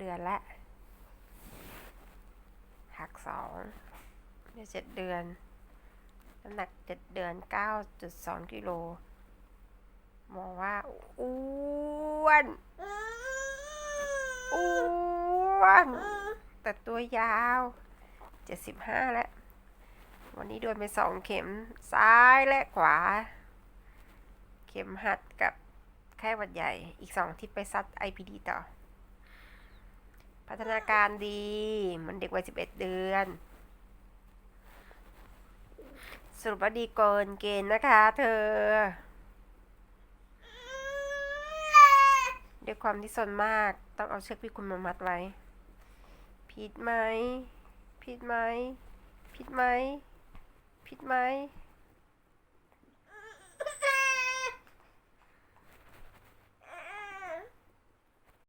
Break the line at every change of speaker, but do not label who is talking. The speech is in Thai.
เดือนล้วหักสองเดี๋ยวเจ็ดเดือน น้ำหนักเจ็ดเดือนเก้าจุดสองกิโลมองว่าอ้วนอ้วนแต่ตัวยาวเจ็ดสิบห้าแล้ว วันนี้โดนไปสองเข็มซ้ายและขวา เข็มหัดกับไข้หวัดใหญ่อีกสองทิตย์ไปซัด IPD ต่อ พัฒนาการดีมันเด็กวัยสิบเอ็ดเดือน สรุปว่าดีเกินเกณฑ์นะคะ เธอ ด้วยความที่สนมากต้องเอาเชือกพี่คุณมามัดไว้ ผิดไหม ผิดไหม ผิดไหม ผิดไหม